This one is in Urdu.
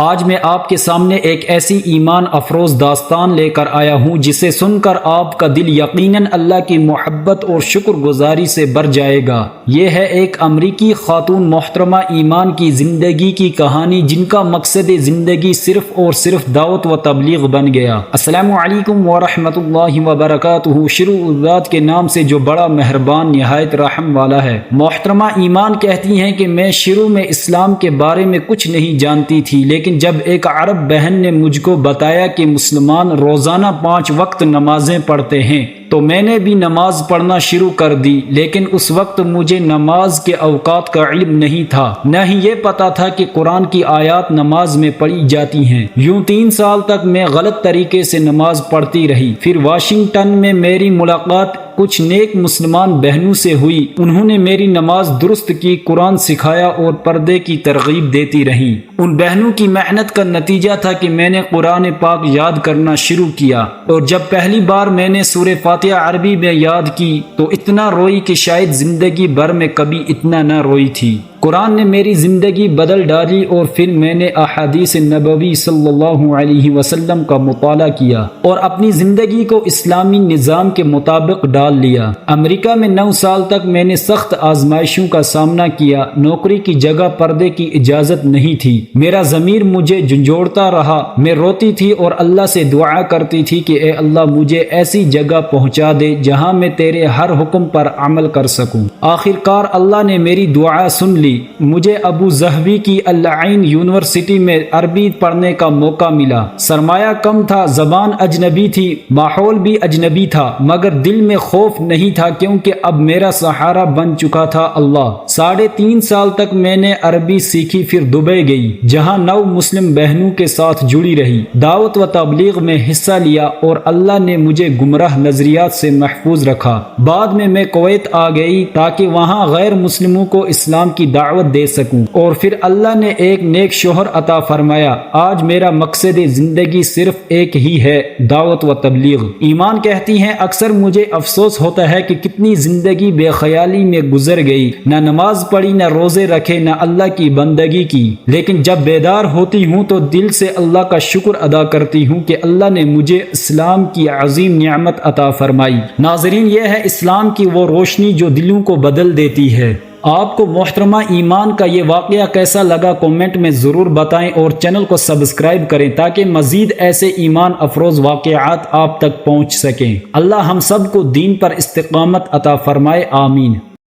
آج میں آپ کے سامنے ایک ایسی ایمان افروز داستان لے کر آیا ہوں، جسے سن کر آپ کا دل یقیناً اللہ کی محبت اور شکر گزاری سے بر جائے گا۔ یہ ہے ایک امریکی خاتون محترمہ ایمان کی زندگی کی کہانی، جن کا مقصد زندگی صرف اور صرف دعوت و تبلیغ بن گیا۔ السلام علیکم ورحمۃ اللہ وبرکاتہ۔ شروع ذات کے نام سے جو بڑا مہربان نہایت رحم والا ہے۔ محترمہ ایمان کہتی ہیں کہ میں شروع میں اسلام کے بارے میں کچھ نہیں جانتی تھی، لیکن لیکن جب ایک عرب بہن نے مجھ کو بتایا کہ مسلمان روزانہ پانچ وقت نمازیں پڑھتے ہیں تو میں نے بھی نماز پڑھنا شروع کر دی، لیکن اس وقت مجھے نماز کے اوقات کا علم نہیں تھا۔ نہ ہی یہ پتا تھا کہ قرآن کی آیات نماز میں پڑھی جاتی ہیں۔ یوں تین سال تک میں غلط طریقے سے نماز پڑھتی رہی۔ پھر واشنگٹن میں میری ملاقات کچھ نیک مسلمان بہنوں سے ہوئی۔ انہوں نے میری نماز درست کی، قرآن سکھایا اور پردے کی ترغیب دیتی رہی۔ ان بہنوں کی محنت کا نتیجہ تھا کہ میں نے قرآن پاک یاد کرنا شروع کیا۔ اور جب پہلی بار میں نے سورہ فاتحہ عربی میں یاد کی تو اتنا روئی کہ شاید زندگی بھر میں کبھی اتنا نہ روئی تھی۔ قرآن نے میری زندگی بدل ڈالی اور پھر میں نے احادیث نبوی صلی اللہ علیہ وسلم کا مطالعہ کیا اور اپنی زندگی کو اسلامی نظام کے مطابق ڈال لیا۔ امریکہ میں نو سال تک میں نے سخت آزمائشوں کا سامنا کیا، نوکری کی جگہ پردے کی اجازت نہیں تھی۔ میرا ضمیر مجھے جھنجھوڑتا رہا۔ میں روتی تھی اور اللہ سے دعا کرتی تھی کہ اے اللہ، مجھے ایسی جگہ پہنچا دے جہاں میں تیرے ہر حکم پر عمل کر سکوں۔ آخر کار اللہ نے میری دعا سن لی۔ مجھے ابو زہوی کی العین یونیورسٹی میں عربی پڑھنے کا موقع ملا۔ سرمایہ کم تھا، زبان اجنبی تھی، ماحول بھی اجنبی تھا، مگر دل میں خوف نہیں تھا کیونکہ اب میرا سہارا بن چکا تھا اللہ۔ ساڑھے تین سال تک میں نے عربی سیکھی، پھر دبئی گئی، جہاں نو مسلم بہنوں کے ساتھ جڑی رہی۔ دعوت و تبلیغ میں حصہ لیا اور اللہ نے مجھے گمراہ نظریات سے محفوظ رکھا۔ بعد میں میں کویت آ گئی تاکہ وہاں غیر مسلموں کو اسلام کی دعوت دے سکوں۔ اور پھر اللہ نے ایک نیک شوہر عطا فرمایا، آج میرا مقصد زندگی صرف ایک ہی ہے، دعوت و تبلیغ۔ ایمان کہتی ہیں، اکثر مجھے افسوس ہوتا ہے کہ کتنی زندگی بے خیالی میں گزر گئی۔ نہ نماز پڑھی، نہ روزے رکھے، نہ اللہ کی بندگی کی۔ لیکن جب بیدار ہوتی ہوں تو دل سے اللہ کا شکر ادا کرتی ہوں کہ اللہ نے مجھے اسلام کی عظیم نعمت عطا فرمائی۔ ناظرین، یہ ہے اسلام کی وہ روشنی جو دلوں کو بدل دیتی ہے۔ آپ کو محترمہ ایمان کا یہ واقعہ کیسا لگا کومنٹ میں ضرور بتائیں اور چینل کو سبسکرائب کریں تاکہ مزید ایسے ایمان افروز واقعات آپ تک پہنچ سکیں۔ اللہ ہم سب کو دین پر استقامت عطا فرمائے، آمین۔